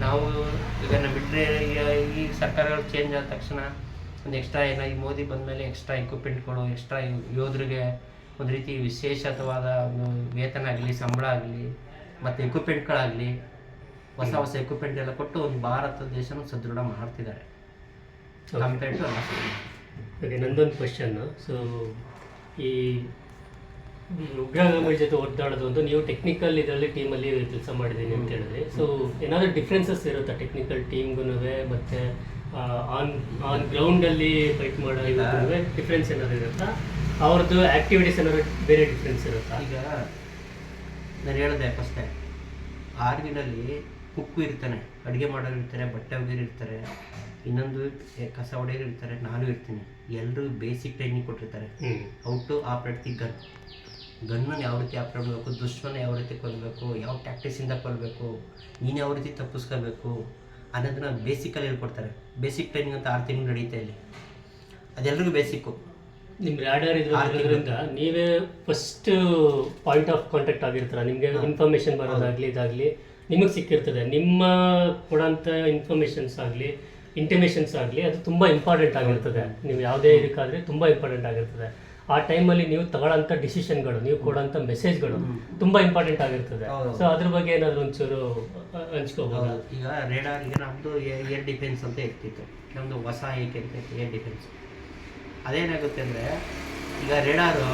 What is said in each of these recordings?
ನಾವು ಈಗ ನಮ್ಮ ಬಿಟ್ಟರೆ ಈಗ ಈ ಸರ್ಕಾರಗಳು ಚೇಂಜ್ ಆದ ತಕ್ಷಣ ಒಂದು ಎಕ್ಸ್ಟ್ರಾ ಏನೋ ಈ ಮೋದಿ ಬಂದಮೇಲೆ ಎಕ್ಸ್ಟ್ರಾ ಎಕ್ವಿಪ್ಮೆಂಟ್ಗಳು ಎಕ್ಸ್ಟ್ರಾ ಯೋಧರಿಗೆ ಒಂದು ರೀತಿ ವಿಶೇಷವಾದ ಒಂದು ವೇತನ ಆಗಲಿ ಸಂಬಳ ಆಗಲಿ ಮತ್ತು ಎಕ್ವಿಪ್ಮೆಂಟ್ಗಳಾಗಲಿ ಹೊಸ ಹೊಸ ಎಕ್ವಿಪ್ಮೆಂಟ್ ಎಲ್ಲ ಕೊಟ್ಟು ಒಂದು ಭಾರತ ದೇಶನ ಸದೃಢ ಮಾಡ್ತಿದ್ದಾರೆ. ಕಂಪೇರ್ ಟು ನಂದೊಂದು ಕ್ವಶನ್ನು ಸೊ ಈ ಉಗ್ರಗಾಮಿ ಜೊತೆ ಒದ್ದಾಡೋದು ಒಂದು ನೀವು ಟೆಕ್ನಿಕಲ್ ಇದರಲ್ಲಿ ಟೀಮಲ್ಲಿ ಕೆಲಸ ಮಾಡಿದ್ದೀನಿ ಅಂತ ಹೇಳಿದ್ರಿ. ಸೊ ಏನಾದರೂ ಡಿಫ್ರೆನ್ಸಸ್ ಇರುತ್ತಾ ಟೆಕ್ನಿಕಲ್ ಟೀಮ್ಗೂ ಮತ್ತು ಆನ್ ಆನ್ ಗ್ರೌಂಡಲ್ಲಿ ಫೈಟ್ ಮಾಡೋ ಇದಕ್ಕೂ ಡಿಫ್ರೆನ್ಸ್ ಏನಾದ್ರು ಇರುತ್ತಾ? ಅವ್ರದ್ದು ಆ್ಯಕ್ಟಿವಿಟೀಸ್ ಏನಾದ್ರು ಬೇರೆ ಡಿಫ್ರೆನ್ಸ್ ಇರುತ್ತಾ? ಈಗ ನಾನು ಹೇಳಿದೆ ಫಸ್ಟೇ ಆರ್ಮಿನಲ್ಲಿ ಕುಕ್ಕು ಇರ್ತಾನೆ ಅಡುಗೆ ಮಾಡೋರು ಇರ್ತಾರೆ ಬಟ್ಟೆ ಒಗೆಯೋರು ಇರ್ತಾರೆ ಇನ್ನೊಂದು ಕಸ ಹೊಡೆಯೋರು ಇರ್ತಾರೆ ನಾನು ಇರ್ತೀನಿ. ಎಲ್ಲರೂ ಬೇಸಿಕ್ ಟ್ರೈನಿಂಗ್ ಕೊಟ್ಟಿರ್ತಾರೆ. How to operate the gun ಗನ್ನನ್ನು ಯಾವ ರೀತಿ ಆಪ್ರೇಟ್ ಮಾಡಬೇಕು ದುಶ್ಮನ ಯಾವ ರೀತಿ ಕೊಲ್ಲಬೇಕು ಯಾವ ಟ್ಯಾಕ್ಟಿಕ್ಸಿಂದ ಕೊಲ್ಲಬೇಕು ನೀನು ಯಾವ ರೀತಿ ತಪ್ಪಿಸ್ಕೋಬೇಕು ಅನ್ನೋದನ್ನ ಬೇಸಿಕಲ್ಲಿ ಹೇಳ್ಕೊಡ್ತಾರೆ. ಬೇಸಿಕ್ ಟ್ರೈನಿಂಗ್ ಅಂತ ಆರು ತಿಂಗಳು ನಡೆಯುತ್ತೆ ಇಲ್ಲಿ. ಅದೆಲ್ಲರಿಗೂ ಬೇಸಿಕ್ಕು ನಿಮ್ಮ ರ್ಯಾಡರ್ ಇರೋದ್ರಿಂದ ನೀವೇ ಫಸ್ಟ್ ಪಾಯಿಂಟ್ ಆಫ್ ಕಾಂಟ್ಯಾಕ್ಟ್ ಆಗಿರ್ತಾರೆ. ನಿಮಗೆ ಇನ್ಫಾರ್ಮೇಷನ್ ಬರೋದಾಗ್ಲಿ ಇದಾಗಲಿ ನಿಮಗೆ ಸಿಕ್ಕಿರ್ತದೆ. ನಿಮ್ಮ ಕೊಡೋಂಥ ಇನ್ಫಾರ್ಮೇಷನ್ಸ್ ಆಗಲಿ ಇಂಟಿಮೇಷನ್ಸ್ ಆಗಲಿ ಅದು ತುಂಬ ಇಂಪಾರ್ಟೆಂಟ್ ಆಗಿರ್ತದೆ. ನೀವು ಯಾವುದೇ ಇದಕ್ಕಾದರೆ ತುಂಬ ಇಂಪಾರ್ಟೆಂಟ್ ಆಗಿರ್ತದೆ. ಆ ಟೈಮಲ್ಲಿ ನೀವು ತಗೊಳ್ಳೋಂಥ ಡಿಸಿಷನ್ಗಳು ನೀವು ಕೊಡೋಂಥ ಮೆಸೇಜ್ಗಳು ತುಂಬ ಇಂಪಾರ್ಟೆಂಟ್ ಆಗಿರ್ತದೆ. ಸೊ ಅದ್ರ ಬಗ್ಗೆ ಏನಾದರೂ ಒಂಚೂರು ಹಂಚ್ಕೋಬಹುದು ಹಂಚ್ಕೋಬೋದಾ? ಈಗ ರೇಡಾರ್ ಈಗ ನಮ್ಮದು ಏರ್ ಡಿಫೆನ್ಸ್ ಅಂತ ಇರ್ತಿತ್ತು. ನಮ್ಮದು ಹೊಸ ಏಕೆ ಅಂತ ಏರ್ ಡಿಫೆನ್ಸ್ ಅದೇನಾಗುತ್ತೆ ಅಂದರೆ ಈಗ ರೇಡಾರು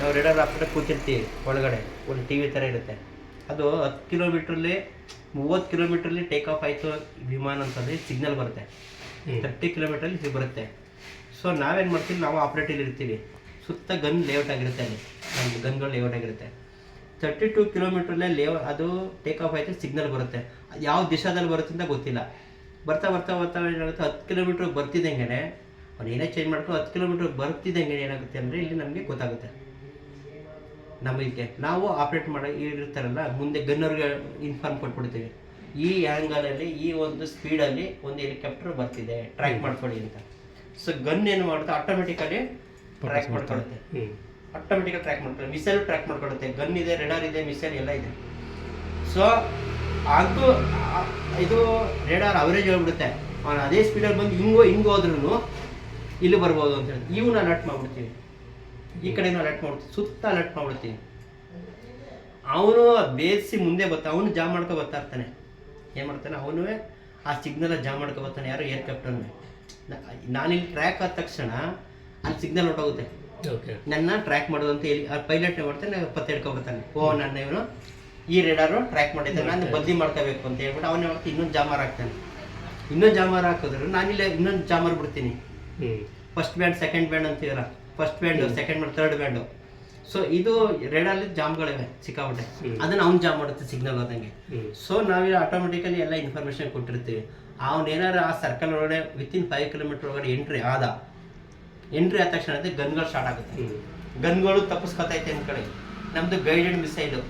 ನಾವು ರೇಡಾರ್ ಹಾಕ್ಬಿಟ್ಟು ಕೂತಿರ್ತೀವಿ ಒಳಗಡೆ. ಒಂದು ಟಿ ವಿ ಥರ ಇರುತ್ತೆ. ಅದು ಹತ್ತು ಕಿಲೋಮೀಟ್ರಲ್ಲಿ ಮೂವತ್ತು ಕಿಲೋಮೀಟ್ರಲ್ಲಿ ಟೇಕ್ ಆಫ್ ಆಯಿತು ವಿಮಾನ ಅಂತಂದರೆ ಸಿಗ್ನಲ್ ಬರುತ್ತೆ. ತರ್ಟಿ ಕಿಲೋಮೀಟ್ರಲ್ಲಿ ಬರುತ್ತೆ. ಸೊ ನಾವೇನು ಮಾಡ್ತೀವಿ? ನಾವು ಆಪ್ರೇಟಲ್ಲಿ ಇರ್ತೀವಿ. ಸುತ್ತ ಗನ್ ಲೇಔಟ್ ಆಗಿರುತ್ತೆ ಅಲ್ಲಿ. ನಮ್ದು ಗನ್ಗಳು ಲೇಔಟ್ ಆಗಿರುತ್ತೆ. ತರ್ಟಿ ಟು ಕಿಲೋಮೀಟ್ರಲ್ಲೇ ಲೇ ಅದು ಟೇಕ್ ಆಫ್ ಆಯಿತು ಸಿಗ್ನಲ್ ಬರುತ್ತೆ. ಯಾವ ದಿಶಾದಲ್ಲಿ ಬರುತ್ತೆ ಅಂತ ಗೊತ್ತಿಲ್ಲ. ಬರ್ತಾ ಬರ್ತಾ ಬರ್ತಾ ಏನಾಗುತ್ತೆ ಹತ್ತು ಕಿಲೋಮೀಟ್ರ್ ಬರ್ತಿದ್ದಂಗೆ ಅವ್ನು ಏನೇ ಚೇಂಜ್ ಮಾಡ್ಕೊಂಡು ಹತ್ತು ಕಿಲೋಮೀಟ್ರ್ ಬರ್ತಿದ್ದಂಗೆ ಏನಾಗುತ್ತೆ ಅಂದರೆ ಇಲ್ಲಿ ನಮಗೆ ಗೊತ್ತಾಗುತ್ತೆ. ನಮಗೆ ನಾವು ಆಪ್ರೇಟ್ ಮಾಡೋ ಇರ್ತಾರಲ್ಲ ಮುಂದೆ ಗನ್ನರ್ಗೆ ಇನ್ಫಾರ್ಮ್ ಕೊಟ್ಬಿಡ್ತೀವಿ. ಈ ಆ್ಯಂಗಲಲ್ಲಿ ಈ ಒಂದು ಸ್ಪೀಡಲ್ಲಿ ಒಂದು ಹೆಲಿಕಾಪ್ಟರ್ ಬರ್ತಿದೆ. ಟ್ರ್ಯಾಕ್ ಮಾಡ್ಕೊಳ್ಳಿ ಅಂತ. ಸೊ ಗನ್ ಏನು ಮಾಡುತ್ತೆ ಆಟೋಮೆಟಿಕಲಿ ಟ್ರ್ಯಾಕ್ ಮಾಡ್ಕೊಳ್ಳುತ್ತೆ ಹ್ಞೂ ಆಟೋಮೆಟಿಕ್ ಟ್ರ್ಯಾಕ್ ಮಾಡ್ಕೊಳ್ಳುತ್ತೆ ಮಿಸೈಲ್ ಟ್ರ್ಯಾಕ್ ಮಾಡ್ಕೊಳ್ಳುತ್ತೆ ಗನ್ ಇದೆ ರೆಡಾರ್ ಇದೆ ಮಿಸೈಲ್ ಎಲ್ಲ ಇದೆ. ಸೊ ಅದು ಇದು ರೇಡಾರ್ ಅವರೇಜ್ ಹೋಗ್ಬಿಡುತ್ತೆ ಅವನು ಅದೇ ಸ್ಪೀಡಲ್ಲಿ ಬಂದು ಹಿಂಗೋ ಹಿಂಗೆ ಹೋದ್ರೂ ಇಲ್ಲಿ ಬರ್ಬೋದು ಅಂತ ಹೇಳಿ ಇವನ್ನ ಅಲರ್ಟ್ ಮಾಡ್ಬಿಡ್ತೀವಿ ಈ ಕಡೆನೂ ಅಲರ್ಟ್ ಮಾಡ್ಬಿಡ್ತೀವಿ ಸುತ್ತ ಅಲರ್ಟ್ ಮಾಡ್ಬಿಡ್ತೀವಿ ಅವನು ಬೇಯಿಸಿ ಮುಂದೆ ಬರ್ತಾ ಅವನು ಜಾಮ್ ಮಾಡ್ಕೊ ಬರ್ತಾ ಇರ್ತಾನೆ. ಏನು ಮಾಡ್ತಾನೆ? ಅವನು ಆ ಸಿಗ್ನಲ್ ಜಾಮ್ ಮಾಡ್ಕೊ ಬರ್ತಾನೆ. ಯಾರು ಏರ್ ಕ್ಯಾಪ್ಟನ್ ನಾನಿಲ್ಲಿ ಟ್ರ್ಯಾಕ್ ಆದ ತಕ್ಷಣ ಅಲ್ಲಿ ಸಿಗ್ನಲ್ ಹೊಟ್ಟೋಗುತ್ತೆ ಓಕೆ ನನ್ನ ಟ್ರ್ಯಾಕ್ ಮಾಡೋದು ಅಂತ ಹೇಳಿ ಪೈಲಟ್ ಮಾಡ್ತಾನೆ ಪತ್ತೆ ಹಿಡ್ಕೊಬರ್ತಾನೆ ಓ ನನ್ನ ಇವನು ಈ ರೇಡಾರು ಟ್ರ್ಯಾಕ್ ಮಾಡಿದ್ದಾನೆ ನಾನು ಬದಲಿ ಮಾಡ್ಕೋಬೇಕು ಅಂತ ಹೇಳ್ಬಿಟ್ಟು ಅವನೇ ಮಾಡ್ತಾ ಇನ್ನೊಂದು ಜಾಮರ್ ಹಾಕ್ತಾನೆ. ಇನ್ನೊಂದು ಜಾಮರ್ ಹಾಕಿದ್ರು ನಾನಿಲ್ಲ ಇನ್ನೊಂದು ಜಾಮರ್ ಬಿಡ್ತೀನಿ. ಫಸ್ಟ್ ಬ್ಯಾಂಡ್ ಸೆಕೆಂಡ್ ಬ್ಯಾಂಡ್ ಅಂತೀವಲ್ಲ? First band second band third band so ಇದು ರೇಡಲ್ಲಿ ಜಾಮ್ಗಳಿವೆ ಸಿಕ್ಕಾಪಟ್ಟೆ ಅದನ್ನು ಅದನ್ನ ಅವ್ನು ಜಾಮ್ ಮಾಡುತ್ತೆ ಸಿಗ್ನಲ್ ಹೋದಂಗೆ. ಸೊ ನಾವಿಲ್ಲಿ ಆಟೋಮೆಟಿಕಲಿ ಎಲ್ಲ ಇನ್ಫಾರ್ಮೇಶನ್ ಕೊಟ್ಟಿರ್ತೀವಿ. ಅವನೇನಾರು ಆ ಸರ್ಕಲ್ ಒಳಗಡೆ ವಿತಿನ್ ಫೈವ್ ಕಿಲೋಮೀಟರ್ ಒಳಗಡೆ ಎಂಟ್ರಿ ಆದ ಎಂಟ್ರಿ ಆದ ತಕ್ಷಣ ಗನ್ಗಳು ಸ್ಟಾರ್ಟ್ ಆಗುತ್ತೆ. ಗನ್ಗಳು ತಪ್ಪಿಸ್ಕೊತೈತೆ ಅಂದ್ಕೊಳ್ಳಿ ನಮ್ಮದು ಗೈಡೆಡ್ ಮಿಸೈಲು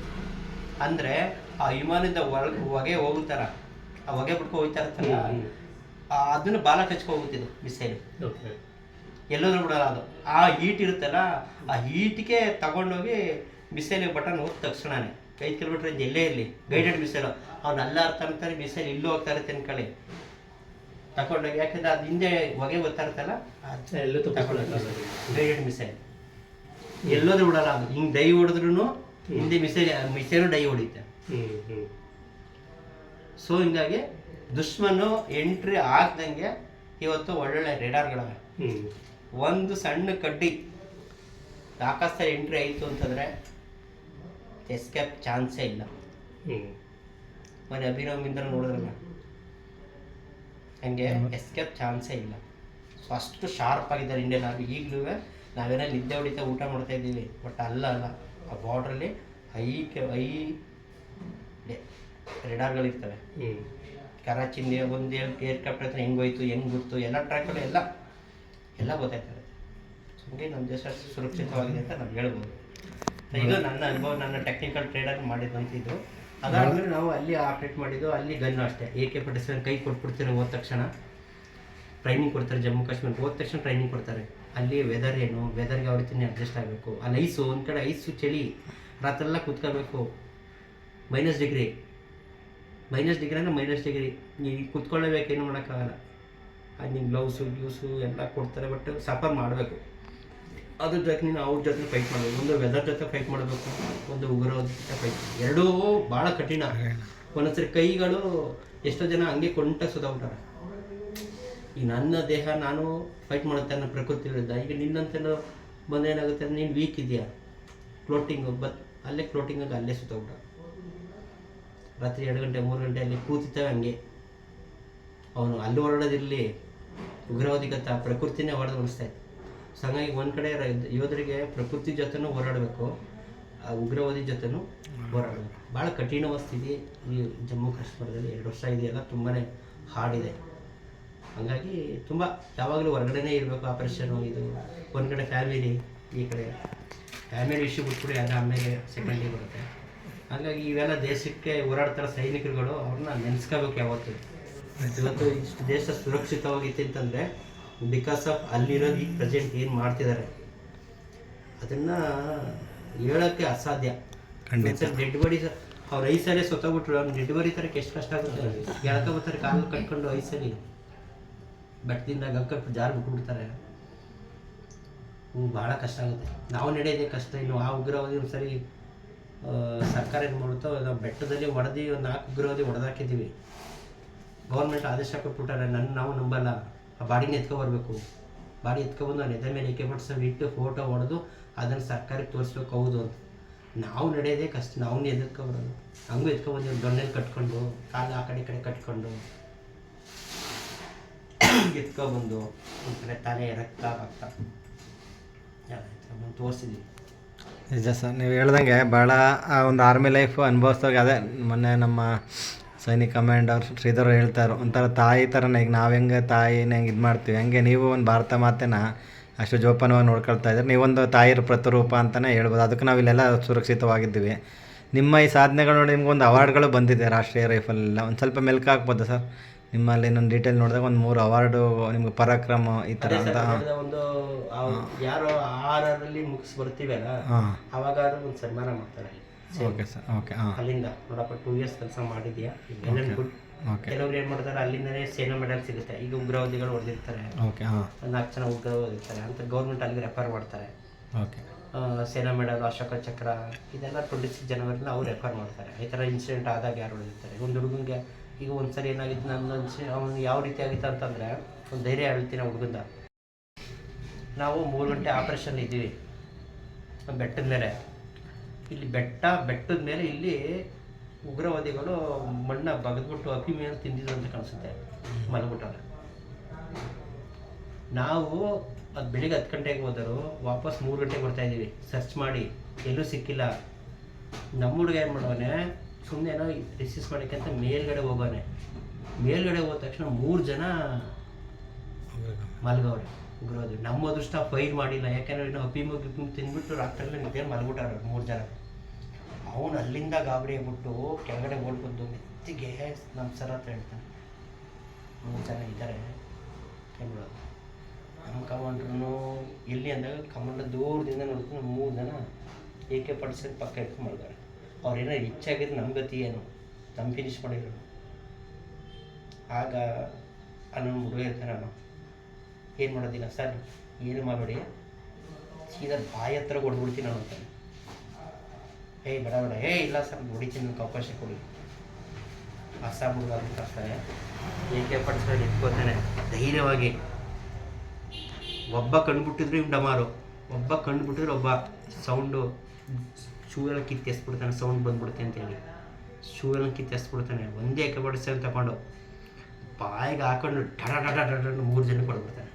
ಅಂದರೆ ಆ ವಿಮಾನದ ಒಳಗೆ ಹೊಗೆ ಹೋಗುತ್ತಾರ ಆ ಹೊಗೆ ಬಿಟ್ಕೊ ಹೋಗ್ತಾ ಅದನ್ನ ಬಾಲ ಕಚ್ಕೋಗುತ್ತಿದ್ದು ಮಿಸೈಲ್ ಎಲ್ಲೋದ್ರೂ ಬಿಡಲ್ಲ ಅದು. ಆ ಹೀಟ್ ಇರುತ್ತಲ್ಲ ಆ ಹೀಟ್ಗೆ ತಗೊಂಡೋಗಿ ಮಿಸೈಲ್ ಬಟನ್ ಹೋದ ತಕ್ಷಣನೇ. ಐದು ಕಿಲೋಮೀಟರ್ ಎಲ್ಲೇ ಇರಲಿ. ಗೈಡೆಡ್ ಮಿಸೈಲ್ ಅವ್ನು ಅಲ್ಲ ಅರ್ಥ ಅಂತಾನೆ ಮಿಸೈಲ್ ಇಲ್ಲೂ ಹೋಗ್ತಾ ಇರುತ್ತೆ ಅನ್ಕೊಳ್ಳಿ ತಗೊಂಡೋಗಿ ಯಾಕಂದ್ರೆ ಅದು ಹಿಂದೆ ಹೊಗೆ ಬರ್ತಾ ಇರುತ್ತಲ್ಲ ಎಲ್ಲೂ ಗೈಡೆಡ್ ಮಿಸೈಲ್ ಎಲ್ಲೋದ್ರೂ ಬಿಡಲ್ಲ ಅದು. ಹಿಂಗೆ ಡೈ ಹೊಡೆದ್ರು ಹಿಂದೆ ಮಿಸೈಲ್ ಮಿಸೈಲು ಡೈ ಹೊಡಿತೆ ಸೊ ಹಿಂಗಾಗಿ ದುಶ್ಮನು ಎಂಟ್ರಿ ಆಗ್ದಂಗೆ ಇವತ್ತು ಒಳ್ಳೊಳ್ಳೆ ರೇಡಾರ್ಗಳವೆ ಒಂದು ಸಣ್ಣ ಕಡ್ಡಿ ಆಕಾಶದಲ್ಲಿ ಎಂಟ್ರಿ ಆಯಿತು ಅಂತಂದರೆ ಎಸ್ಕೇಪ್ ಚಾನ್ಸೇ ಇಲ್ಲ. ಮನೆ ಅಭಿನವ್ ಮಿಂದ್ರ ನೋಡಿದ್ರಲ್ಲ? ಹಂಗೆ ಎಸ್ಕೇಪ್ ಚಾನ್ಸೇ ಇಲ್ಲ. ಸೊ ಅಷ್ಟು ಶಾರ್ಪ್ ಆಗಿದ್ದಾರೆ ಇಂಡಿಯನ್ ಆರ್ಮಿ ಈಗಲೂ ನಾವೇನೋ ನಿದ್ದೆ ಹೊಡಿತಾ ಊಟ ಮಾಡ್ತಾ ಇದ್ದೀವಿ. ಬಟ್ ಅಲ್ಲ ಅಲ್ಲ. ಆ ಬಾರ್ಡ್ರಲ್ಲಿ ಹೈ ಕೆ ಹೈ ರೆಡಾರ್ಗಳಿರ್ತವೆ ಕರಾಚಿಂದ ಒಂದು ಏರ್ಕ್ರಾಫ್ಟ್ ಹತ್ರ ಹೆಂಗೆ ಹೋಯ್ತು ಹೆಂಗೆ ಗುರ್ತು ಎಲ್ಲ ಟ್ರ್ಯಾಕ್ಗಳು ಎಲ್ಲ ಎಲ್ಲ ಗೊತ್ತಾಯ್ತದೆ. ಹಂಗೆ ನಮ್ಮ ದೇಶ ಸುರಕ್ಷಿತವಾಗಿದೆ ಅಂತ ನಾವು ಹೇಳ್ಬೋದು. ಇದು ನನ್ನ ಅನುಭವ ನನ್ನ ಟೆಕ್ನಿಕಲ್ ಟ್ರೇಡರ್ ಮಾಡಿದಂತಿದ್ದು. ಇದು ಅದಾದ್ಮೇಲೆ ನಾವು ಅಲ್ಲಿ ಆಪ್ರೇಟ್ ಮಾಡಿದ್ದು ಅಲ್ಲಿ ಗನ್ನು ಅಷ್ಟೇ. ಎ ಕೆ ಫಾರ್ಟಿ ಸೆವೆನ್ ಕೈ ಕೊಟ್ಬಿಡ್ತೀನಿ ಹೋದ ತಕ್ಷಣ. ಟ್ರೈನಿಂಗ್ ಕೊಡ್ತಾರೆ ಜಮ್ಮು ಕಾಶ್ಮೀರ ಹೋದ ತಕ್ಷಣ ಟ್ರೈನಿಂಗ್ ಕೊಡ್ತಾರೆ. ಅಲ್ಲಿ ವೆದರ್ ಏನು? ವೆದರ್ಗೆ ಯಾವ ರೀತಿ ಅಡ್ಜಸ್ಟ್ ಆಗಬೇಕು. ಅಲ್ಲಿ ಐಸು ಒಂದು ಕಡೆ ಐಸು ಚಳಿ ರಾತ್ರೆಲ್ಲ ಕೂತ್ಕೋಬೇಕು ಮೈನಸ್ ಡಿಗ್ರಿ ಮೈನಸ್ ಡಿಗ್ರಿ ಅಂದರೆ ಮೈನಸ್ ಡಿಗ್ರಿ ನೀವು ಕುತ್ಕೊಳ್ಳೇಬೇಕೇನು ಮಾಡೋಕ್ಕಾಗಲ್ಲ. ಅದು ನಿಮ್ಗೆ ಗ್ಲೌಸು ಗ್ಲೂಸು ಎಲ್ಲ ಕೊಡ್ತಾರೆ ಬಟ್ ಸಫರ್ ಮಾಡಬೇಕು. ಅದ್ರ ಜೊತೆ ನೀನು ಅವ್ರ ಜೊತೆ ಫೈಟ್ ಮಾಡಬೇಕು ಒಂದು ವೆದರ್ ಜೊತೆ ಫೈಟ್ ಮಾಡಬೇಕು, ಒಂದು ಉಗ್ರವಾದ ಜೊತೆ ಫೈಟ್ ಎರಡೂ ಭಾಳ ಕಠಿಣ. ಒಂದೊಂದ್ಸರಿ ಕೈಗಳು ಎಷ್ಟೋ ಜನ ಹಂಗೆ ಕೊಂಟ ಸುಧಾಬಿಟ್ಟಾರೆ ಈ ನನ್ನ ದೇಹ ನಾನು ಫೈಟ್ ಮಾಡುತ್ತೆ ಅನ್ನೋ ಪ್ರಕೃತಿ ವಿರುದ್ಧ ಈಗ ಬಂದ ಬಂದೇನಾಗುತ್ತೆ ಅಂದ್ರೆ ನೀನು ವೀಕ್ ಇದೆಯಾ ಫ್ಲೋಟಿಂಗು ಬತ್ ಅಲ್ಲೇ ಫ್ಲೋಟಿಂಗಾಗಿ ಅಲ್ಲೇ ಸುತ್ತೋಗ್ಬಿಟ್ಟ ರಾತ್ರಿ ಎರಡು ಗಂಟೆ, ಮೂರು ಗಂಟೆ ಅಲ್ಲಿ ಕೂತಿರ್ತೇವೆ ಹಂಗೆ. ಅವನು ಅಲ್ಲಿ ಹೊರಡೋದಿರಲಿ. ಉಗ್ರವಾದಿಗತ್ತ ಪ್ರಕೃತಿನೇ ಹೊಡೆದು ಅನಿಸ್ತಾ ಇತ್ತು. ಸೊ ಹಂಗಾಗಿ ಒಂದು ಕಡೆ ಯೋಧರಿಗೆ ಪ್ರಕೃತಿ ಜೊತೆನೂ ಹೋರಾಡಬೇಕು, ಆ ಉಗ್ರವಾದಿ ಜೊತೆನು ಹೋರಾಡಬೇಕು. ಭಾಳ ಕಠಿಣವಾದ ಸ್ಥಿತಿ ಈ ಜಮ್ಮು ಕಾಶ್ಮೀರದಲ್ಲಿ. ಎರಡು ವರ್ಷ ಇದೆಯಲ್ಲ ತುಂಬಾ ಹಾಡಿದೆ. ಹಂಗಾಗಿ ತುಂಬ ಯಾವಾಗಲೂ ಹೊರಗಡೆನೇ ಇರಬೇಕು ಆಪರೇಷನ್, ಇದು ಒಂದು ಕಡೆ ಫ್ಯಾಮಿಲಿ ಈ ಕಡೆ ಫ್ಯಾಮಿಲಿ ಇಶ್ಯೂ ಬಿಟ್ಬಿಡಿ ಅದು ಆಮೇಲೆ ಸೆಕೆಂಡ್ ಬರುತ್ತೆ. ಹಾಗಾಗಿ ಇವೆಲ್ಲ ದೇಶಕ್ಕೆ ಹೋರಾಡ್ತಾರ ಸೈನಿಕರುಗಳು, ಅವ್ರನ್ನ ನೆನೆಸ್ಕೋಬೇಕು ಯಾವತ್ತು. ಇವತ್ತು ಇಷ್ಟು ದೇಶ ಸುರಕ್ಷಿತವಾಗಿತ್ತು ಅಂತಂದರೆ ಬಿಕಾಸ್ ಆಫ್ ಅಲ್ಲಿರೋದು ಈಗ ಪ್ರೆಸೆಂಟ್ ಏನು ಮಾಡ್ತಿದ್ದಾರೆ ಅದನ್ನು ಹೇಳೋಕ್ಕೆ ಅಸಾಧ್ಯ. ಡೆಡ್ ಬಾಡಿ ಅವ್ರು ಐಸಲ್ಲೇ ಸೊತ್ತೋಗ್ಬಿಟ್ರು ಅವ್ನು ಡೆಡ್ ಬಾಡಿ ತರಕ್ಕೆ ಎಷ್ಟು ಕಷ್ಟ ಆಗುತ್ತೆ ಎಳ್ಕೊ ಬರ್ತಾರೆ ಕಾಲು ಕಟ್ಕೊಂಡು ಐಸಲ್ಲಿ ಬೆಟ್ಟದಿಂದ ಗಕ್ಕ ಜಾರು ಬಿಟ್ಬಿಡ್ತಾರೆ. ಹ್ಞೂ ಭಾಳ ಕಷ್ಟ ಆಗುತ್ತೆ. ನಾವು ನಡೆಯೋದೇ ಕಷ್ಟ. ಇನ್ನು ಆ ಉಗ್ರವಾದಿ ಒಂದು ಸರಿ ಸರ್ಕಾರ ಏನು ಮಾಡುತ್ತೋ ನಾವು ಬೆಟ್ಟದಲ್ಲಿ ಹೊಡೆದು ಒಂದು ನಾಲ್ಕು ಉಗ್ರವಾದಿ ಹೊಡೆದಾಕಿದ್ದೀವಿ ಗೌರ್ಮೆಂಟ್ ಆದೇಶ ಕೊಟ್ಬಿಟ್ಟಾರೆ. ನನ್ನ ನಾವು ನಂಬಲ್ಲ. ಆ ಬಾಡಿನ ಎತ್ಕೊಬರ್ಬೇಕು ಬಾಡಿ ಎತ್ಕೊಬಂದು ಎದೆ ಮೇಲೆ ಏಕೆ ಪಡಿಸೋದು ಇಟ್ಟು ಫೋಟೋ ಹೊಡೆದು ಅದನ್ನು ಸರ್ಕಾರಕ್ಕೆ ತೋರಿಸ್ಬೇಕು, ಹೌದು ಅಂತ. ನಾವು ನಡೆಯೋದೇ ಕಷ್ಟ ನಾವು ಎದುರ್ಕೊಬರೋದು ಹಂಗೂ ಎತ್ಕೊಬಂದು ದೊಣ್ಣೆಲಿ ಕಟ್ಕೊಂಡು, ಕಾಲು ಆ ಕಡೆ ಕಡೆ ಕಟ್ಕೊಂಡು. ಎತ್ಕೊಬಂದು ಒಂದು ಕಡೆ ತಲೆ ರಕ್ತ ರಕ್ತ. ತೋರಿಸಿದ್ವಿ. ನಿಜ ಸರ್, ನೀವು ಹೇಳ್ದಂಗೆ ಭಾಳ ಒಂದು ಆರ್ಮಿ ಲೈಫ್ ಅನುಭವಿಸ್ದಾಗ ಅದೇ. ಮೊನ್ನೆ ನಮ್ಮ ಸೈನಿಕ ಕಮಾಂಡರ್ ಶ್ರೀಧರ್ ಹೇಳ್ತಾರೆ ಒಂಥರ ತಾಯಿ ಥರನೇ ಈಗ ನಾವು ಹೆಂಗೆ ತಾಯಿನ ಹೆಂಗೆ ಇದು ಮಾಡ್ತೀವಿ ಹಂಗೆ ನೀವು ಒಂದು ಭಾರತ ಮಾತೆನ ಅಷ್ಟು ಜೋಪಾನವಾಗಿ ನೋಡ್ಕೊಳ್ತಾ ಇದ್ದಾರೆ ನೀವೊಂದು ತಾಯಿರ ಪ್ರತಿರೂಪ ಅಂತಲೇ ಹೇಳ್ಬೋದು ಅದಕ್ಕೆ ನಾವು ಇಲ್ಲೆಲ್ಲ ಸುರಕ್ಷಿತವಾಗಿದ್ದೀವಿ. ನಿಮ್ಮ ಈ ಸಾಧನೆಗಳು ನೋಡಿ ನಿಮ್ಗೊಂದು ಅವಾರ್ಡ್ಗಳು ಬಂದಿದೆ ರಾಷ್ಟ್ರೀಯ ರೈಫಲೆಲ್ಲ ಒಂದು ಸ್ವಲ್ಪ ಮೆಲ್ಕು ಹಾಕ್ಬೋದು ಸರ್? ನಿಮ್ಮಲ್ಲಿ ಇನ್ನೊಂದು ಡೀಟೇಲ್ ನೋಡಿದಾಗ ಒಂದು ಮೂರು ಅವಾರ್ಡು ನಿಮ್ಗೆ ಪರಾಕ್ರಮ ಈ ಥರ ಅಂತ. ಒಂದು ಯಾರು ಆರಲ್ಲಿ ಮುಗಿಸ್ ಬರ್ತೀವಲ್ಲ ಹಾಂ. ಅವಾಗ ಒಂದು ಸನ್ಮಾನ ಮಾಡ್ತಾರೆ. ಓಕೆ ಸರ್ ಓಕೆ ಹಾಂ. ಅಲ್ಲಿಂದ ನೋಡಪ್ಪ ಟೂ ಇಯರ್ಸ್ ಕೆಲಸ ಮಾಡಿದ್ಯಾ? ಗುಡ್ ಕೆಲವ್ರು ಏನು ಮಾಡ್ತಾರೆ ಅಲ್ಲಿಂದನೇ ಸೇನಾ ಮೆಡಲ್ ಸಿಗುತ್ತೆ. ಈಗ ಉಗ್ರವಾದಿಗಳು ಹೊಡೆದಿರ್ತಾರೆ. ಓಕೆ ಹಾಂ. ನಾಲ್ಕು ಜನ ಉಗ್ರವಾದಿರ್ತಾರೆ ಅಂತ ಗೌರ್ಮೆಂಟ್ ಅಲ್ಲಿಗೆ ರೆಫರ್ ಮಾಡ್ತಾರೆ. ಓಕೆ ಸೇನಾ ಮೆಡಲ್ ಅಶೋಕ ಚಕ್ರ ಇದೆಲ್ಲ ಟ್ವೆಂಟಿ ಸಿಕ್ಸ್ ಜನವರಿನ ಅವ್ರು ರೆಫರ್ ಮಾಡ್ತಾರೆ. ಈ ಥರ ಇನ್ಸಿಡೆಂಟ್ ಆದಾಗ ಯಾರು ಹೊಡೆದಿರ್ತಾರೆ? ಒಂದು ಹುಡುಗನಿಗೆ ಈಗ ಒಂದ್ಸರಿ ಏನಾಗಿತ್ತು ನನ್ನ ಅವನು ಯಾವ ರೀತಿ ಆಗಿತ್ತು ಅಂತಂದರೆ ಒಂದು ಧೈರ್ಯ ಹೇಳ್ತೀನಿ ಹುಡುಗಂದ. ನಾವು ಮೂರು ಗಂಟೆ ಆಪ್ರೇಷನ್ ಇದ್ದೀವಿ. ಬೆಟ್ಟದ ಮೇಲೆ. ಇಲ್ಲಿ ಬೆಟ್ಟ, ಬೆಟ್ಟದ ಮೇಲೆ ಇಲ್ಲಿ ಉಗ್ರವಾದಿಗಳು ಮಣ್ಣ ಬಗೆದ್ಬಿಟ್ಟು ಅಕ್ಕಿ ಮೀನು ತಿಂದಿದ್ರು ಅಂತ ಕಾಣಿಸುತ್ತೆ, ಮಲಗ್ಬಿಟ್ಟವ್ರೆ. ನಾವು ಅದು ಬೆಳಿಗ್ಗೆ ಹತ್ತು ಗಂಟೆಗೆ ಹೋದರು, ವಾಪಸ್ ಮೂರು ಗಂಟೆಗೆ ಬರ್ತಾ ಇದ್ದೀವಿ. ಸರ್ಚ್ ಮಾಡಿ, ಎಲ್ಲೂ ಸಿಕ್ಕಿಲ್ಲ. ನಮ್ಮ ಹುಡುಗ ಏನು ಮಾಡೋನೆ ಸುಮ್ಮನೆ ಏನೋ ರಿಸೀಸ್ ಮಾಡೋಕ್ಕೆ ಅಂತ ಮೇಲ್ಗಡೆ ಹೋಗೋನೆ. ಮೇಲ್ಗಡೆ ಹೋದ ತಕ್ಷಣ ಮೂರು ಜನ ಮಲಗವ್ರೆ ಉಗ್ರವಾದಿ ನಮ್ಮ ಅದೃಷ್ಟ ಫೈರ್ ಮಾಡಿಲ್ಲ. ಯಾಕಂದ್ರೆ ಇನ್ನು ಅಫೀಮು ತಿಂದುಬಿಟ್ಟು ತಿಂದ್ಬಿಟ್ಟು ರಾತ್ರಿ ನಿದ್ದೆ ಮಲ್ಬಿಟ್ಟಾರ ಮೂರು ಜನ. ಅವನು ಅಲ್ಲಿಂದ ಗಾಬರಿ ಆಗ್ಬಿಟ್ಟು ಕೆಳಗಡೆ ಓಡ್ಬಂದು ಮೆತ್ತಿಗೆ ನಮ್ಮ ಸರ್ ಹತ್ರ ಹೇಳ್ತಾನೆ ಮೂರು ಜನ ಇದ್ದಾರೆ. ಕೇಳ್ಬಿಡೋದು ನಮ್ಮ ಕಮಾಂಡ್ರೂ ಎಲ್ಲಿ ಅಂದಾಗ ಕಮಾಂಡರ್ ದೂರದಿಂದ ನೋಡ್ಕೊಂಡು ಮೂರು ಜನ ಏಕೆ ಪಡಿಸಿದ ಪಕ್ಕ ಎತ್ಕೊಂಡು ಮಾಡಿದ್ದಾರೆ ಅವ್ರೇನೋ ಹೆಚ್ಚಾಗಿದ್ದು ನಮ್ಮ ಗತಿ ಏನು? ನಮ್ಮ ಫಿನಿಶ್ ಮಾಡಿದ್ರು ಆಗ ಅನ್ನೋ ಹುಡುಗ ಇರ್ತಾನೆ ನಾನು ಏನು ಮಾಡೋದಿಲ್ಲ, ಸರ್, ಏನು ಮಾಡಬೇಡಿ? ಸೀದಾ ಬಾಯಿ ಹತ್ರ ಹೊಡ್ಬಿಡ್ತೀನಿ ನಾನು ಅಂತಾನೆ ಏಯ್ ಬೇಡ ಬೇಡ ಏ ಇಲ್ಲ ಸರ್ ಹೊಡಿತೀನಿ ನಿಮ್ಗೆ ಅವಕಾಶ ಕೊಡಿ. ಹೊಸ ಹುಡುಗ ಅಂತ ಏಕೆ ಪಡಿಸ್ಕೊಂಡು ಇಟ್ಕೋತಾನೆ ಧೈರ್ಯವಾಗಿ. ಒಬ್ಬ ಕಂಡುಬಿಟ್ಟಿದ್ರು ಇವ್ ಡಮಾರು. ಒಬ್ಬ ಕಂಡುಬಿಟ್ಟಿದ್ರೆ ಒಬ್ಬ ಸೌಂಡು ಶೂ ಕಿತ್ತು ಕಿತ್ತೆಸ್ಬಿಡ್ತಾನೆ ಸೌಂಡ್ ಬಂದ್ಬಿಡುತ್ತೆ ಅಂತೇಳಿ. ಶೂ ಕಿತ್ತು ಕಿತ್ತೆಸ್ಬಿಡ್ತಾನೆ ಒಂದೇ ಏಕೆ ಪಡಿಸ್ತಾನೆ ತಗೊಂಡು ಬಾಯಿಗೆ ಹಾಕೊಂಡು ಡಡ ಡಡ ಡಡ ಮೂರು ಜನ ಕೊಡ್ಬಿಡ್ತಾನೆ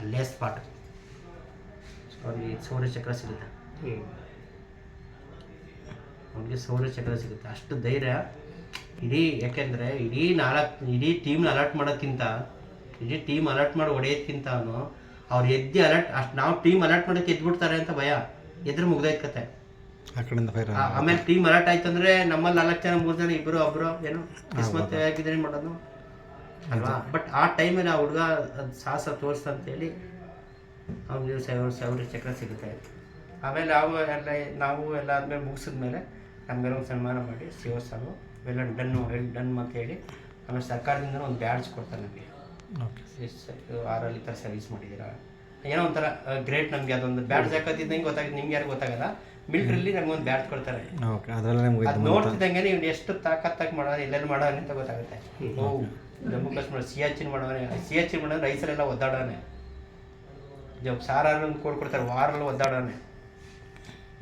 ಅಲ್ಲೇ ಸ್ಪಾಟ್ ಸೌರ್ಯ ಚಕ್ರ ಸಿಗುತ್ತೆ. ಅವ್ನಿಗೆ ಸೌರ ಚಕ್ರ ಸಿಗುತ್ತೆ. ಅಷ್ಟು ಧೈರ್ಯ. ಇಡೀ ಯಾಕೆಂದರೆ ಇಡೀ ನಾಲ್ಕು ಇಡೀ ಟೀಮ್ನ ಅಲರ್ಟ್ ಮಾಡೋಕ್ಕಿಂತ ಇಡೀ ಟೀಮ್ ಅಲರ್ಟ್ ಮಾಡಿ ಹೊಡೆಯೋದ್ಕಿಂತ ಅವನು ಅವ್ರು ಎದ್ದು ಅಲರ್ಟ್ ಅಷ್ಟು ನಾವು ಟೀಮ್ ಅಲರ್ಟ್ ಮಾಡೋಕ್ಕೆ ಎದ್ಬಿಡ್ತಾರೆ ಅಂತ ಭಯ. ಎದುರು ಮುಗ್ದೈತೆ ಕತೆ. ಆಮೇಲೆ ಟೀಮ್ ಅಲರ್ಟ್ ಆಯ್ತು ಅಂದ್ರೆ ನಮ್ಮಲ್ಲಿ ನಾಲ್ಕು ಜನ ಮೂರು ಜನ ಇಬ್ಬರು ಒಬ್ಬರು ಏನು ಕಿಸ್ಮತ್ ಆಗಿದ್ರೆ ಮಾಡೋದು. ಅಲ್ವಾ? ಬಟ್ ಆ ಟೈಮಲ್ಲಿ ಆ ಹುಡುಗ ಅದು ಸಾಹಸ ತೋರಿಸ್ತ ಅಂತೇಳಿ ಅವ್ನಿಗೆ ಸಾವಿರ ಸಾವಿರ ಚಕ್ರ ಸಿಗುತ್ತೆ. ಆಮೇಲೆ ನಾವು ಎಲ್ಲ ನಾವು ಎಲ್ಲ ಆದಮೇಲೆ ಮುಗಿಸಿದ್ಮೇಲೆ ನಮಗೆಲ್ಲ ಸನ್ಮಾನ ಮಾಡಿ ಶಿವ ಸರು ಇವೆಲ್ಲ ಡನ್ನು ಡನ್ ಅಂತ ಹೇಳಿ ಆಮೇಲೆ ಸರ್ಕಾರದಿಂದ ಒಂದು ಬ್ಯಾಡ್ಜ್ ಕೊಡ್ತಾರೆ ನಮಗೆ. ಆರಲ್ಲಿ ಈ ಥರ ಸರ್ವಿಸ್ ಮಾಡಿದ್ದೀರಾ? ಏನೋ ಒಂಥರ ಗ್ರೇಟ್ ನಮಗೆ ಅದೊಂದು ಬ್ಯಾಡ್ಜ್ ಹಾಕೋದಿದ್ದ ಹೆಂಗೆ ಗೊತ್ತಾಗುತ್ತೆ ನಿಮ್ಗೆ ಯಾರು ಗೊತ್ತಾಗಲ್ಲ. ಮಿಲ್ಟ್ರಿಲಿ ನಮ್ಗೆ ಒಂದು ಬ್ಯಾಡ್ಜ್ ಕೊಡ್ತಾರೆ. ಅದು ನೋಡ್ತಿದ್ದಂಗೆ ನೀವು ಎಷ್ಟು ತಾಕತ್ತಾಗಿ ಮಾಡೋಣ ಎಲ್ಲೆಲ್ಲಿ ಮಾಡೋಣ ಅಂತ ಗೊತ್ತಾಗುತ್ತೆ. ಓ ಜಮ್ಮು ಕಾಶ್ಮೀರ ಸಿಯಾಚಿನ್ ಮಾಡೋನೆ ಸಿಯಾಚಿನ್ ಮಾಡೋದ್ರೆ ರೈಸರೆಲ್ಲ ಒದ್ದಾಡೋನೆ. ಜಬ್ ಸಾರಲ್ಲಿ ಒಂದು ಕೊಡ್ಕೊಡ್ತಾರೆ ವಾರಲ್ಲಿ ಒದ್ದಾಡೋನೆ.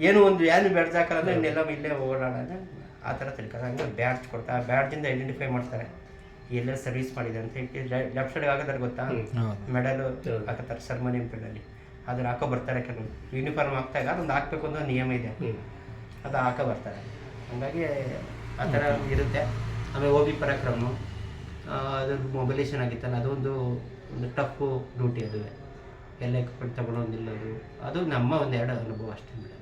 ಏನು ಒಂದು ಏನು ಬ್ಯಾಡ್ಜ್ ಹಾಕಲ್ಲ ಅಂದ್ರೆ ಇನ್ನೆಲ್ಲ ಇಲ್ಲೇ ಓಡಾಡೋದು. ಆ ಥರ ತಿಳ್ಕೊಂಡು ಹಂಗೆ ಬ್ಯಾಡ್ಜ್ ಕೊಡ್ತಾ ಆ ಬ್ಯಾಡ್ಜಿಂದ ಐಡೆಂಟಿಫೈ ಮಾಡ್ತಾರೆ. ಎಲ್ಲ ಸರ್ವಿಸ್ ಮಾಡಿದೆ ಅಂತ ಹೇಳಿ ಲೆಫ್ಟ್ ಸೈಡ್ ಹಾಕೋತಾರೆ ಗೊತ್ತಾ? ಮೆಡಲ್ ಹಾಕತ್ತಾರೆ ಸರ್ಮನಿ ಫೀಲ್ಡಲ್ಲಿ ಅದನ್ನ ಹಾಕೋ ಬರ್ತಾರೆ ಕೆಲವು ಯೂನಿಫಾರ್ಮ್ ಹಾಕ್ತಾಗ ಅದೊಂದು ಹಾಕ್ಬೇಕು ಅನ್ನೋ ನಿಯಮ ಇದೆ. ಅದು ಹಾಕೋ ಬರ್ತಾರೆ. ಹಂಗಾಗಿ ಆ ಥರ ಇರುತ್ತೆ. ಆಮೇಲೆ ಓ ಬಿ ಪರಾಕ್ರಮ ಅದ್ರ ಮೊಬಿಲೇಷನ್ ಆಗಿತ್ತಲ್ಲ ಅದೊಂದು ಒಂದು ಟಫ್ ಡ್ಯೂಟಿ ಅದು. ಎಲ್ಲ ಎಕ್ವಿಪ್ಮೆಂಟ್ ತಗೊಳೋದಿಲ್ಲ ಅದು ಅದು ನಮ್ಮ ಒಂದೆರಡು ಅನುಭವ ಅಷ್ಟೇ ಮೇಡಮ್.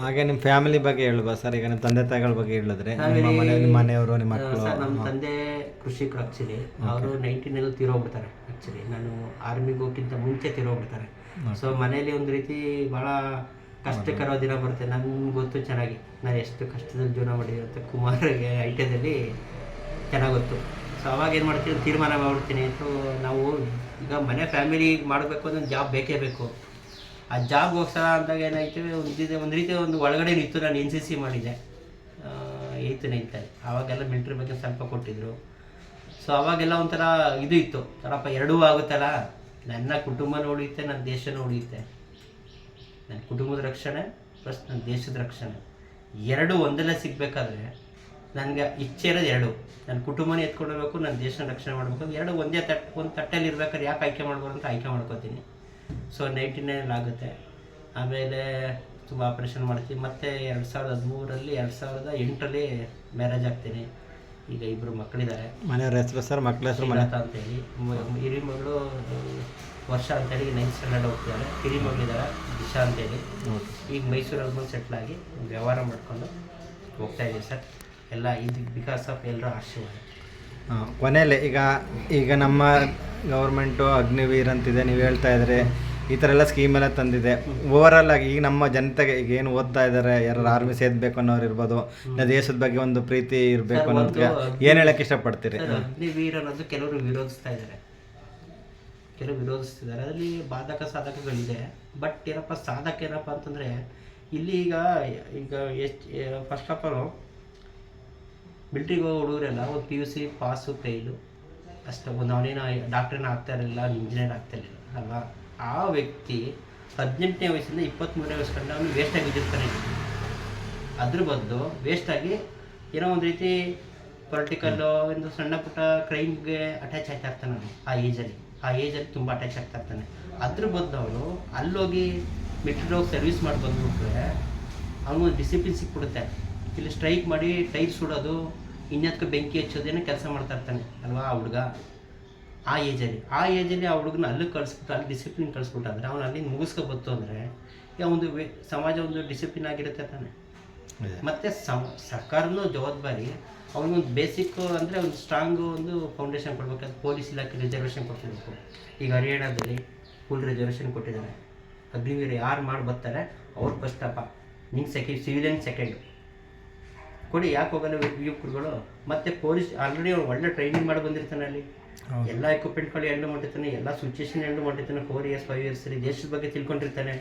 ಹಾಗೆ ನಿಮ್ಮ ಫ್ಯಾಮಿಲಿ ಬಗ್ಗೆ ಹೇಳುವ ಸರ್ ಈಗ ನಿಮ್ಮ ತಂದೆ ತಾಯಿಗಳ ಬಗ್ಗೆ ಹೇಳಿದ್ರೆ. ನಿಮ್ಮ Family- ಮನೆ ನಿಮ್ಮ ಮನೆಯವರು ನಿಮ್ಮ ಮಕ್ಕಳು. ನಮ್ಮ ತಂದೆ ಕೃಷಿಕರು ಆ್ಯಕ್ಚುಲಿ ಅವರು ನೈನ್ಟೀನಲ್ಲಿ ತೀರೋಗ್ಬಿಡ್ತಾರೆ ಆ್ಯಕ್ಚುಲಿ ನಾನು ಆರ್ಮಿಗೆ ಹೋಗಿಂತ ಮುಂಚೆ ತೀರೋಗ್ಬಿಡ್ತಾರೆ ಸೊ ಮನೇಲಿ ಒಂದು ರೀತಿ ಭಾಳ ಕಷ್ಟಕರ ದಿನ ಬರುತ್ತೆ. ನನ್ಗೆ ಗೊತ್ತು ಚೆನ್ನಾಗಿ. ನಾನು ಎಷ್ಟು ಕಷ್ಟದಲ್ಲಿ ಜೀವನ ಮಾಡಿದ್ದೀನಿ ಅಂತ ಕುಮಾರ್ಗೆ ಐ ಟಿದಲ್ಲಿ ಚೆನ್ನಾಗಿ ಗೊತ್ತು ಸೊ ಅವಾಗ ಏನು ಮಾಡ್ತೀನಿ ತೀರ್ಮಾನ ಮಾಡ್ಬಿಡ್ತೀನಿ. ಸೊ ನಾವು ಈಗ ಮನೆ ಫ್ಯಾಮಿಲಿ ಮಾಡಬೇಕು ಅಂದ್ರೆ ಜಾಬ್ ಬೇಕೇ ಬೇಕು. ಆ ಜಾಬ್ಗೆ ಹೋಗ್ಸಲ ಅಂದಾಗ ಏನಾಯ್ತು? ಒಂದು ಒಂದು ರೀತಿ ಒಂದು ಒಳಗಡೆ ನಿಂತು ನಾನು ಎನ್ ಸಿ ಸಿ ಮಾಡಿದ್ದೆ ಏಯ್ತು ನೈನ್ತಲ್ಲಿ ಆವಾಗೆಲ್ಲ ಮಿಲ್ಟ್ರಿ ಬಗ್ಗೆ ಸ್ವಲ್ಪ ಕೊಟ್ಟಿದ್ರು. ಸೊ ಅವಾಗೆಲ್ಲ ಒಂಥರ ಇದು ಇತ್ತು. ಥರಪ್ಪ ಎರಡೂ ಆಗುತ್ತಲ್ಲ? ನನ್ನ ಕುಟುಂಬ ಉಳಿಯುತ್ತೆ ನನ್ನ ದೇಶನೂ ಉಳಿಯುತ್ತೆ ನನ್ನ ಕುಟುಂಬದ ರಕ್ಷಣೆ ಪ್ಲಸ್ ನನ್ನ ದೇಶದ ರಕ್ಷಣೆ. ಎರಡು ಒಂದಲ್ಲೇ ಸಿಗಬೇಕಾದ್ರೆ ನನಗೆ ಇಚ್ಛೆ ಇರೋದು ಎರಡು. ನನ್ನ ಕುಟುಂಬನ ಎತ್ಕೊಂಡಿರ್ಬೇಕು ನನ್ನ ದೇಶನ ರಕ್ಷಣೆ ಮಾಡಬೇಕು. ಎರಡು ಒಂದೇ ತಟ್ ಒಂದು ತಟ್ಟೆಯಲ್ಲಿ ಇರ್ಬೇಕಾದ್ರೆ ಯಾಕೆ ಆಯ್ಕೆ ಮಾಡ್ಬೋದು ಅಂತ ಆಯ್ಕೆ ಮಾಡ್ಕೋತೀನಿ. ಸೊ ನೈಂಟಿ ನೈನಲ್ಲಿ ಆಗುತ್ತೆ. ಆಮೇಲೆ ತುಂಬ ಆಪ್ರೇಷನ್ ಮಾಡ್ತೀವಿ. ಮತ್ತು ಎರಡು ಸಾವಿರದ ಹದಿಮೂರಲ್ಲಿ ಎರಡು ಸಾವಿರದ ಎಂಟರಲ್ಲಿ ಮ್ಯಾರೇಜ್ ಆಗ್ತೀನಿ. ಈಗ ಇಬ್ಬರು ಮಕ್ಕಳಿದ್ದಾರೆ. ಮನೆಯವ್ರ ಹೆಸರು ಸರ್ ಮಕ್ಕಳ ಹೆಸರು ಮನೆ. ಅಂತೇಳಿ. ಹಿರಿ ಮಗಳು ವರ್ಷ ಅಂತೇಳಿ ನೈನ್ತ್ ಸ್ಟ್ಯಾಂಡರ್ಡ್ ಹೋಗ್ತಿದ್ದಾರೆ ಹಿರಿ ಮಗಳಿದ್ದಾರೆ ದಿಶಾ ಅಂತೇಳಿ. ಈಗ ಮೈಸೂರಲ್ಲಿ ಬಂದು ಸೆಟ್ಲ್ ಆಗಿ ವ್ಯವಹಾರ ಮಾಡಿಕೊಂಡು ಹೋಗ್ತಾ ಇದ್ದೀವಿ ಸರ್. ಎಲ್ಲ ಇದು ಬಿಕಾಸ್ ಆಫ್ ಎಲ್ಲರ ಆಶೀರ್ವಾದ. ಕೊನೆಯಲ್ಲಿ ಈಗ ಈಗ ನಮ್ಮ ಗೌರ್ಮೆಂಟು ಅಗ್ನಿವೀರ್ ಅಂತಿದೆ ನೀವು ಹೇಳ್ತಾ ಇದ್ರೆ ಈ ಥರ ಎಲ್ಲ ಸ್ಕೀಮ್ ಎಲ್ಲ ತಂದಿದೆ. ಓವರಾಲ್ ಆಗಿ ಈಗ ನಮ್ಮ ಜನತೆಗೆ ಈಗ ಏನು ಓದ್ತಾ ಇದ್ದಾರೆ ಯಾರು ಆರ್ಮಿ ಸೇರ್ಬೇಕು ಅನ್ನೋರು ಇರ್ಬೋದು ಇಲ್ಲ ದೇಶದ ಬಗ್ಗೆ ಒಂದು ಪ್ರೀತಿ ಇರಬೇಕು ಅನ್ನೋದು ಅನ್ನೋದಕ್ಕೆ ಏನು ಹೇಳಕ್ಕೆ ಇಷ್ಟಪಡ್ತೀರಿ? ಅಗ್ನಿವೀರ್ ಅನ್ನೋದು ಕೆಲವರು ವಿರೋಧಿಸ್ತಾ ಇದ್ದಾರೆ ಕೆಲವರು ವಿರೋಧಿಸ್ತಿದ್ದಾರೆ. ಅದರಲ್ಲಿ ಬಾಧಕ ಸಾಧಕಗಳಿದೆ. ಬಟ್ ಏನಪ್ಪ ಸಾಧಕ ಏನಪ್ಪ ಅಂತಂದರೆ ಇಲ್ಲಿ ಈಗ ಈಗ ಎಷ್ಟು ಫಸ್ಟ್ ಆಫ್ ಆಲ್ ಮಿಲ್ಟ್ರಿಗೆ ಹೋಗೋ ಹುಡುಗರೆಲ್ಲ ಒಂದು P U C pass fail ಅಷ್ಟೇ. ಒಂದು ಅವನೇನು ಡಾಕ್ಟ್ರೇನ ಆಗ್ತಾ ಇರಲಿಲ್ಲ ಇಂಜಿನಿಯರ್ ಆಗ್ತಾ ಇರಲಿಲ್ಲ ಅಲ್ವಾ? ಆ ವ್ಯಕ್ತಿ ಹದಿನೆಂಟನೇ ವಯಸ್ಸಿಂದ ಇಪ್ಪತ್ತ್ಮೂರನೇ ವಯಸ್ಸು ಕಂಡು ಅವನು ವೇಸ್ಟಾಗಿ ಬಿದ್ದಿರ್ತಾನೆ ಅದ್ರ ಬದಲು ವೇಸ್ಟಾಗಿ ಏನೋ ಒಂದು ರೀತಿ ಪೊಲಿಟಿಕಲ್ಲು ಒಂದು ಸಣ್ಣ ಪುಟ್ಟ ಕ್ರೈಮ್ಗೆ ಅಟ್ಯಾಚ್ ಆಗ್ತಾ ಇರ್ತಾನೆ ಅವನು ಆ ಏಜಲ್ಲಿ ಆ ಏಜಲ್ಲಿ ತುಂಬ ಅಟ್ಯಾಚ್ ಆಗ್ತಾ ಇರ್ತಾನೆ. ಅದ್ರ ಬದಲು ಅವನು ಅಲ್ಲೋಗಿ ಮೆಟ್ರೋ ಸರ್ವಿಸ್ ಮಾಡಿ ಬಂದ್ಬಿಟ್ರೆ ಅವನು ಡಿಸಿಪ್ಲಿನ್ ಸಿಕ್ಬಿಡುತ್ತೆ. ಇಲ್ಲಿ ಸ್ಟ್ರೈಕ್ ಮಾಡಿ ಟೈರ್ ಸುಡೋದು ಇನ್ಯತ್ಕ ಬೆಂಕಿ ಹಚ್ಚೋದೇನೋ ಕೆಲಸ ಮಾಡ್ತಾ ಇರ್ತಾನೆ ಅಲ್ವಾ ಆ ಹುಡುಗ? ಆ ಏಜಲ್ಲಿ ಆ ಏಜಲ್ಲಿ ಆ ಹುಡುಗನ ಅಲ್ಲಿಗೆ ಕಳಿಸ್ಬಿಟ್ಟು ಅಲ್ಲಿ ಡಿಸಿಪ್ಲಿನ್ ಕಳಿಸ್ಬಿಟ್ಟಾದ್ರೆ ಅವನು ಅಲ್ಲಿ ಮುಗಿಸ್ಕೊಬತ್ತು ಅಂದರೆ ಒಂದು ವೇ- ಸಮಾಜ ಒಂದು ಡಿಸಿಪ್ಲಿನ್ ಆಗಿರುತ್ತೆ ತಾನೆ. ಮತ್ತು ಸಮ ಸರ್ಕಾರನೂ ಜವಾಬ್ದಾರಿ ಅವನಿಗೊಂದು ಬೇಸಿಕ್ ಅಂದರೆ ಒಂದು ಸ್ಟ್ರಾಂಗ್ ಒಂದು ಫೌಂಡೇಶನ್ ಕೊಡಬೇಕಾದ್ರೆ ಪೊಲೀಸ್ ಇಲಾಖೆ ರಿಸರ್ವೇಷನ್ ಕೊಟ್ಟಿರಬೇಕು ಈಗ ಹರಿಯಾಣದಲ್ಲಿ ಫುಲ್ ರಿಸರ್ವೇಷನ್ ಕೊಟ್ಟಿದ್ದಾರೆ. ಅಗ್ನಿವೀರ ಯಾರು ಮಾಡಿ ಬರ್ತಾರೆ ಅವ್ರು ಫಸ್ಟ್ ಅಪ್ಪ ನಿಂಗೆ ಸೆಕೆಂಡ್ ಸಿವಿಲಿಯನ್ ಸೆಕೆಂಡ್ ಕೊಡಿ ಯಾಕೆ ಹೋಗಲ್ಲ ಯುವಕರುಗಳು ಮತ್ತೆ ಪೊಲೀಸ್ ಆಲ್ರೆಡಿ ಅವ್ನು ಒಳ್ಳೆ ಟ್ರೈನಿಂಗ್ ಮಾಡಿ ಬಂದಿರ್ತಾನೆ ಅಲ್ಲಿ. ಎಲ್ಲ ಎಕ್ವಿಪ್ಮೆಂಟ್ಗಳು ಹ್ಯಾಂಡ್ಲ್ ಮಾಡಿರ್ತಾನೆ ಎಲ್ಲ ಸಿಚುವೇಶನ್ ಹ್ಯಾಂಡ್ಲ್ ಮಾಡಿರ್ತಾನೆ ಫೋರ್ ಇಯರ್ಸ್ ಫೈವ್ ಇಯರ್ಸ್ ದೇಶದ ಬಗ್ಗೆ ತಿಳ್ಕೊಂಡಿರ್ತಾನೆ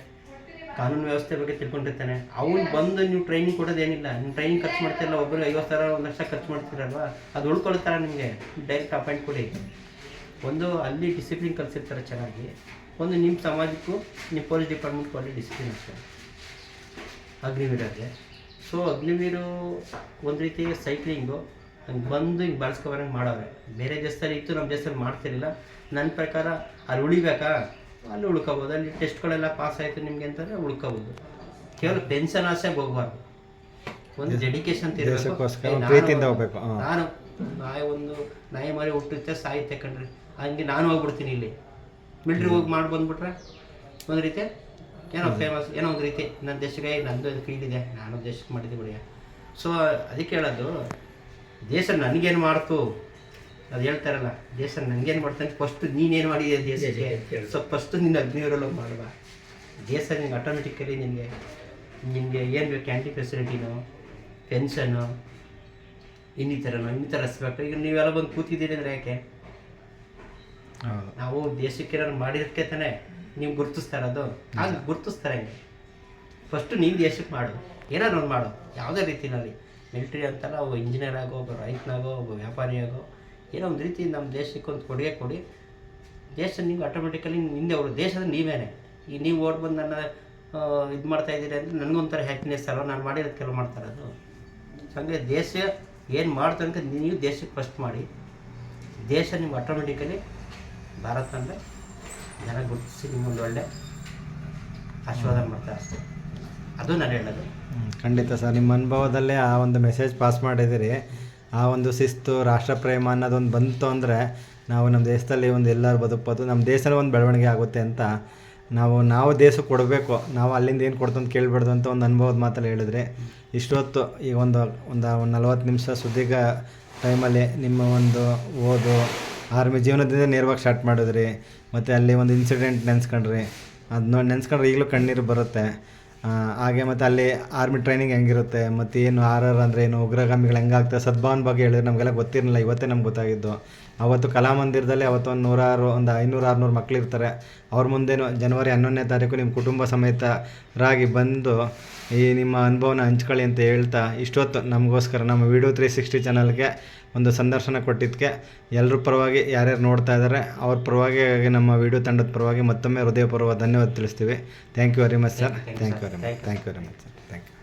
ಕಾನೂನು ವ್ಯವಸ್ಥೆ ಬಗ್ಗೆ ತಿಳ್ಕೊಂಡಿರ್ತಾನೆ. ಅವ್ನು ಬಂದು ನೀವು ಟ್ರೈನಿಂಗ್ ಕೊಡೋದೇನಿಲ್ಲ ನೀವು ಟ್ರೈನಿಂಗ್ ಖರ್ಚು ಮಾಡ್ತಿರಲ್ಲ ಒಬ್ಬರು ಐವತ್ತು ಸಾವಿರ ಒಂದು ಲಕ್ಷ ಖರ್ಚು ಮಾಡ್ತಿರಲ್ವಾ? ಅದು ಉಳ್ಕೊಳ್ತಾರ ನಿಮಗೆ. ಡೈರೆಕ್ಟ್ ಅಪಾಯಿಂಟ್ ಕೊಡಿ. ಒಂದು ಅಲ್ಲಿ ಡಿಸಿಪ್ಲಿನ್ ಕಲಿಸಿರ್ತಾರೆ ಚೆನ್ನಾಗಿ. ಒಂದು ನಿಮ್ಮ ಸಮಾಜಕ್ಕೂ ನಿಮ್ಮ ಪೊಲೀಸ್ ಡಿಪಾರ್ಟ್ಮೆಂಟ್ಗೂ ಅಲ್ಲಿ ಡಿಸಿಪ್ಲಿನ್ ಅಷ್ಟೇ. ಅಗ್ನಿವೀರರಿಗೆ ಸೊ ಅಗ್ನಿವೀರು ಒಂದು ರೀತಿ ಸೈಕ್ಲಿಂಗು ಹಂಗೆ ಬಂದು ಹಿಂಗೆ ಬಳಸ್ಕೊಬರಂಗೆ ಮಾಡೋರೆ ಬೇರೆ ದೇಶದಲ್ಲಿ ಇತ್ತು ನಮ್ಮ ದೇಶದಲ್ಲಿ ಮಾಡ್ತಿರಲಿಲ್ಲ. ನನ್ನ ಪ್ರಕಾರ ಅಲ್ಲಿ ಉಳಿಬೇಕಾ? ಅಲ್ಲಿ ಉಳ್ಕೋಬೋದು. ಅಲ್ಲಿ ಟೆಸ್ಟ್ಗಳೆಲ್ಲ ಪಾಸ್ ಆಯಿತು ನಿಮಗೆ ಅಂತಂದರೆ ಉಳ್ಕೋಬೋದು. ಕೇವಲ ಪೆನ್ಷನ್ ಆಸೆಗೆ ಹೋಗ್ಬಾರ್ದು. ಒಂದು ಡೆಡಿಕೇಶನ್ ಹೋಗ್ಬೇಕು. ನಾನು ನಾಯಿ ಒಂದು ನಾಯಿ ಮರಿ ಹುಟ್ಟುತ್ತೆ ಸಾಯುತ್ತೆ ಕಣ್ರಿ. ಹಂಗೆ ನಾನು ಹೋಗ್ಬಿಡ್ತೀನಿ ಇಲ್ಲಿ. ಮಿಲ್ಟ್ರಿಗೆ ಹೋಗಿ ಮಾಡಿ ಬಂದ್ಬಿಟ್ರೆ ಒಂದು ರೀತಿ ಏನೋ ಫೇಮಸ್ ಏನೋ ಒಂದು ರೀತಿ ನನ್ನ ದೇಶಕ್ಕೆ ನಂದು ಕೀಳಿದೆ ನಾನು ದೇಶಕ್ಕೆ ಮಾಡಿದ್ದೆ ಬಿಡಿ. ಸೊ ಅದಕ್ಕೆ ಹೇಳೋದು ದೇಶ ನನಗೇನು ಮಾಡ್ತು? ಅದು ಹೇಳ್ತಾರಲ್ಲ ದೇಶ ನನಗೇನು ಮಾಡ್ತಾನೆ ಫಸ್ಟ್ ನೀನೇನು ಮಾಡಿದೆ ದೇಶಕ್ಕೆ? ಸೊ ಫಸ್ಟ್ ನಿನ್ನ ಅಗ್ನಿವರೆಲ್ಲ ಮಾಡುವ ದೇಶ ನಿಂಗೆ ಆಟೋಮೆಟಿಕಲಿ ನಿನಗೆ ನಿನಗೆ ಏನು ಬೇಕು ಕ್ಯಾಂಟೀನ್ ಫೆಸಿಲಿಟಿನೋ ಪೆನ್ಷನು ಇನ್ನಿತರನೋ ಇನ್ನಿತರ ರೆಸ್ಪೆಕ್ಟ್ ಈಗ ನೀವೆಲ್ಲ ಬಂದು ಕೂತಿದ್ದೀರಿ ಅಂದರೆ ಯಾಕೆ? ನಾವು ದೇಶಕ್ಕೆ ಏನಾದ್ರು ಮಾಡಿದಕ್ಕೆ ತಾನೇ. ನೀವು ಗುರುತಿಸ್ತಾ ಇರೋದು? ಆಗ ಗುರುತಿಸ್ತಾರೆ ಹಂಗೆ. ಫಸ್ಟು ನೀನು ದೇಶಕ್ಕೆ ಮಾಡು. ಏನಾದ್ರು ಒಂದು ಮಾಡು. ಯಾವುದೇ ರೀತಿಯಲ್ಲಿ. ಮಿಲಿಟ್ರಿ ಅಂತಲ್ಲ ಒಬ್ಬ ಇಂಜಿನಿಯರ್ ಆಗೋ ಒಬ್ಬ ರೈತನಾಗೋ ಒಬ್ಬ ವ್ಯಾಪಾರಿ ಆಗೋ ಏನೋ ಒಂದು ರೀತಿ ನಮ್ಮ ದೇಶಕ್ಕೆ ಒಂದು ಕೊಡುಗೆ ಕೊಡಿ. ದೇಶ ನೀವು ಆಟೋಮೆಟಿಕಲಿ ಹಿಂದೆ ಅವರು ದೇಶದ ನೀವೇನೆ. ಈಗ ನೀವು ಓಡ್ ಬಂದು ನನ್ನ ಇದು ಮಾಡ್ತಾ ಇದ್ದೀರಿ ಅಂದರೆ ನನಗೊಂಥರ ಹ್ಯಾಪಿನೆಸ್ ಅಲ್ವ? ನಾನು ಮಾಡಿರೋದು ಕೆಲವು ಮಾಡ್ತಾ ಇರೋದು ಸೊ ಹಂಗೆ ದೇಶ ಏನು ಮಾಡ್ತಾರೆ ಅಂತ ನೀವು ದೇಶಕ್ಕೆ ಫಸ್ಟ್ ಮಾಡಿ. ದೇಶ ನಿಮ್ಗೆ ಆಟೋಮೆಟಿಕಲಿ ಭಾರತ ಅಂದರೆ ಜನ ಗುರುತಿಸಿ ನಿಮ್ಮೊಂದು ಒಳ್ಳೆ ಆಶೀರ್ವಾದ ಮಾಡ್ತಾರೆ ಅದು ನಾನು ಹೇಳೋದು. ಖಂಡಿತ ಸರ್. ನಿಮ್ಮ ಅನುಭವದಲ್ಲೇ ಆ ಒಂದು ಮೆಸೇಜ್ ಪಾಸ್ ಮಾಡಿದ್ದೀರಿ. ಆ ಒಂದು ಶಿಸ್ತು ರಾಷ್ಟ್ರಪ್ರೇಮ ಅನ್ನೋದೊಂದು ಬಂತು ಅಂದರೆ ನಾವು ನಮ್ಮ ದೇಶದಲ್ಲಿ ಒಂದು ಎಲ್ಲರೂ ಬದುಕೋದು ನಮ್ಮ ದೇಶದಲ್ಲಿ ಒಂದು ಬೆಳವಣಿಗೆ ಆಗುತ್ತೆ ಅಂತ ನಾವು ನಾವು ದೇಶಕ್ಕೆ ಕೊಡಬೇಕು. ನಾವು ಅಲ್ಲಿಂದ ಏನು ಕೊಡ್ತು ಅಂತ ಕೇಳಬಾರ್ದು ಅಂತ ಒಂದು ಅನುಭವದ ಮಾತಲ್ಲಿ ಹೇಳಿದ್ರಿ. ಇಷ್ಟೊತ್ತು ಈಗ ಒಂದು ಒಂದು ಒಂದು ನಲ್ವತ್ತು ನಿಮಿಷ ಸುದೀರ್ಘ ಟೈಮಲ್ಲಿ ನಿಮ್ಮ ಒಂದು ಓದು ಆರ್ಮಿ ಜೀವನದಿಂದ ನೇರವಾಗಿ ಸ್ಟಾರ್ಟ್ ಮಾಡಿದ್ರಿ, ಮತ್ತು ಅಲ್ಲಿ ಒಂದು ಇನ್ಸಿಡೆಂಟ್ ನೆನೆಸ್ಕೊಂಡ್ರಿ. ಅದು ನೋಡಿ ನೆನೆಸ್ಕೊಂಡ್ರೆ ಈಗಲೂ ಕಣ್ಣೀರು ಬರುತ್ತೆ. ಹಾಗೆ ಮತ್ತು ಅಲ್ಲಿ ಆರ್ಮಿ ಟ್ರೈನಿಂಗ್ ಹೆಂಗಿರುತ್ತೆ, ಮತ್ತು ಏನು ಆರ್ ಆರ್ ಅಂದರೆ ಏನು, ಉಗ್ರಗಾಮಿಗಳು ಹೆಂಗಾಗ್ತದೆ ಸದ್ಭಾವನ ಬಗ್ಗೆ ಹೇಳಿದ್ರೆ ನಮಗೆಲ್ಲ ಗೊತ್ತಿರಲಿಲ್ಲ, ಇವತ್ತೇ ನಮ್ಗೆ ಗೊತ್ತಾಗಿದ್ದು. ಅವತ್ತು ಕಲಾಮಂದಿರದಲ್ಲಿ ಅವತ್ತು ಒಂದು ನೂರಾರು, ಒಂದು ಐನೂರು, ಆರುನೂರು ಮಕ್ಕಳಿರ್ತಾರೆ ಅವ್ರ ಮುಂದೇನು, ಜನವರಿ ಹನ್ನೊಂದನೇ ತಾರೀಕು ನಿಮ್ಮ ಕುಟುಂಬ ಸಮೇತರಾಗಿ ಬಂದು ಈ ನಿಮ್ಮ ಅನುಭವನ ಹಂಚ್ಕೊಳ್ಳಿ ಅಂತ ಹೇಳ್ತಾ ಇಷ್ಟೊತ್ತು ನಮಗೋಸ್ಕರ ನಮ್ಮ ವಿಡಿಯೋ ತ್ರೀ ಸಿಕ್ಸ್ಟಿ ಚಾನಲ್ಗೆ ಒಂದು ಸಂದರ್ಶನ ಕೊಟ್ಟಿದ್ದಕ್ಕೆ ಎಲ್ಲರ ಪರವಾಗಿ ಯಾರ್ಯಾರು ನೋಡ್ತಾ ಇದ್ದಾರೆ ಅವ್ರ ಪರವಾಗಿ ನಮ್ಮ ವಿಡಿಯೋ ತಂಡದ ಪರವಾಗಿ ಮತ್ತೊಮ್ಮೆ ಹೃದಯಪೂರ್ವ ಧನ್ಯವಾದ ತಿಳಿಸ್ತೀವಿ. Thank you very much sir thank you very much thank you very much sir thank you